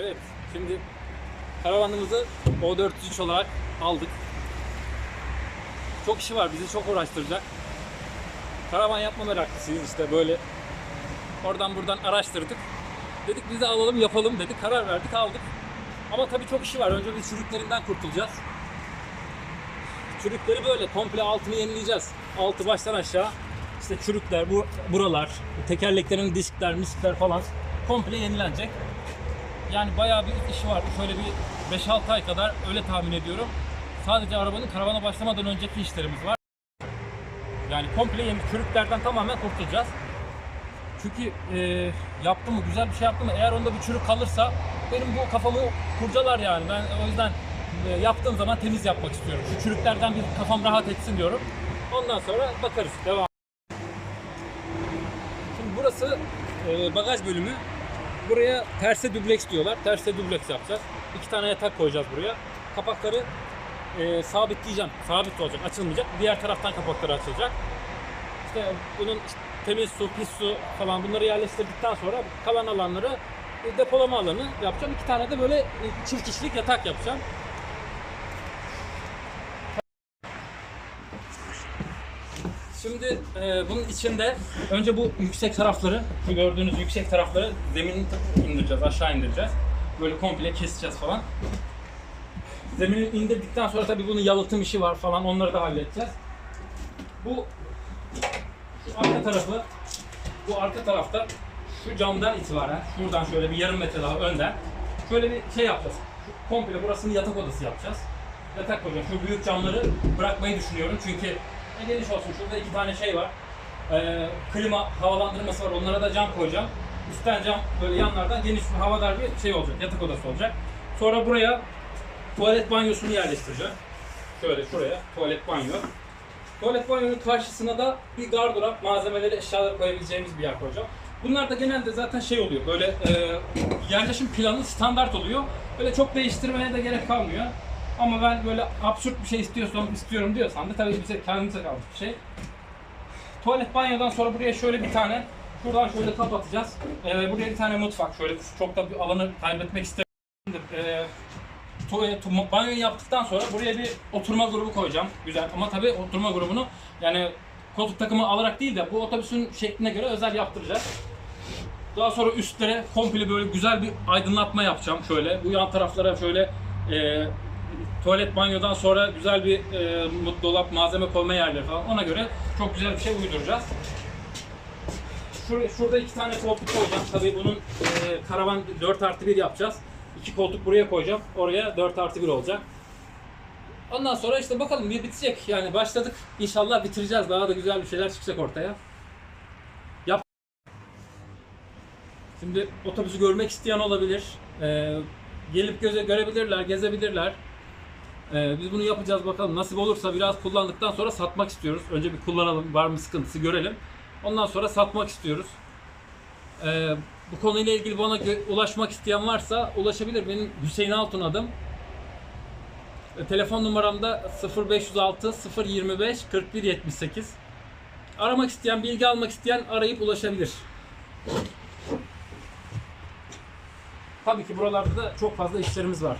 Evet, şimdi karavanımızı O403 olarak aldık. Çok işi var, bizi çok uğraştıracak. Karavan yapma meraklısıyız işte böyle. Oradan buradan araştırdık. Dedik biz de alalım yapalım dedik. Karar verdik aldık. Ama tabii çok işi var. Önce bir çürüklerinden kurtulacağız. Çürükleri böyle komple altını yenileyeceğiz. Altı baştan aşağı işte çürükler, bu buralar, tekerleklerin diskler, miskler falan komple yenilenecek. Yani bayağı bir işi var. Şöyle bir 5-6 ay kadar öyle tahmin ediyorum. Sadece arabanın karavana başlamadan önceki işlerimiz var. Yani komple yeni çürüklerden tamamen kurtulacağız. Çünkü e, yaptım mı güzel bir şey yaptım mı eğer onda bir çürük kalırsa benim bu kafamı kurcalar yani. Ben o yüzden e, yaptığım zaman temiz yapmak istiyorum. Şu çürüklerden bir kafam rahat etsin diyorum. Ondan sonra bakarız. Devam. Şimdi burası e, bagaj bölümü. Buraya terse dubleks diyorlar. Terse dubleks yapacağız. İki tane yatak koyacağız buraya. Kapakları e, sabitleyeceğim. Sabit olacak, açılmayacak. Diğer taraftan kapakları açılacak. İşte bunun işte temiz su, pis su falan bunları yerleştirdikten sonra kalan alanları e, depolama alanı yapacağım. İki tane de böyle e, çift kişilik yatak yapacağım. Şimdi e, bunun içinde önce bu yüksek tarafları, şu gördüğünüz yüksek tarafları zemini indireceğiz, aşağı indireceğiz. Böyle komple keseceğiz falan. Zemini indirdikten sonra tabii bunun yalıtım işi var falan onları da halledeceğiz. Bu arka tarafı, bu arka tarafta şu camdan itibaren, şuradan şöyle bir yarım metre daha önden şöyle bir şey yapacağız. Komple burasını yatak odası yapacağız. Yatak koyacağım. Şu büyük camları bırakmayı düşünüyorum çünkü geniş olsun. Şurada iki tane şey var. Ee, klima havalandırması var. Onlara da cam koyacağım. Üstten cam böyle yanlardan geniş bir havadar bir şey olacak. Yatak odası olacak. Sonra buraya tuvalet banyosunu yerleştireceğim. Şöyle şuraya tuvalet banyo. Tuvalet banyonun karşısına da bir gardırop, malzemeleri, eşyaları koyabileceğimiz bir yer koyacağım. Bunlar da genelde zaten şey oluyor, böyle e, yerleşim planı standart oluyor. Böyle çok değiştirmeye de gerek kalmıyor. Ama ben böyle absürt bir şey istiyorsam, istiyorum diyorsan da tabii bize kendimize kalmış bir şey. Tuvalet banyodan sonra buraya şöyle bir tane, şuradan şöyle kapatacağız. E, buraya bir tane mutfak, şöyle çok da bir alanı kaybetmek istemiyorum. E, tuvalet, tu- banyoyu yaptıktan sonra buraya bir oturma grubu koyacağım. Güzel ama tabii oturma grubunu yani koltuk takımı alarak değil de bu otobüsün şekline göre özel yaptıracağız. Daha sonra üstlere komple böyle güzel bir aydınlatma yapacağım şöyle. Bu yan taraflara şöyle e, tuvalet banyodan sonra güzel bir e, dolap malzeme koyma yerleri falan. Ona göre çok güzel bir şey uyduracağız. Şurada, şurada iki tane koltuk koyacağım. Tabii bunun e, karavan 4 artı 1 yapacağız. İki koltuk buraya koyacağım. Oraya 4 artı 1 olacak. Ondan sonra işte bakalım bir bitecek. Yani başladık. İnşallah bitireceğiz. Daha da güzel bir şeyler çıkacak ortaya. Yap. Şimdi otobüsü görmek isteyen olabilir. Ee, gelip göze görebilirler, gezebilirler. Ee, biz bunu yapacağız bakalım. Nasip olursa biraz kullandıktan sonra satmak istiyoruz. Önce bir kullanalım, var mı sıkıntısı görelim. Ondan sonra satmak istiyoruz. Ee, bu konuyla ilgili bana ulaşmak isteyen varsa ulaşabilir. Benim Hüseyin Altun adım. E, Telefon numaram da 0506 025 41 78. Aramak isteyen, bilgi almak isteyen arayıp ulaşabilir. Tabii ki buralarda da çok fazla işlerimiz var.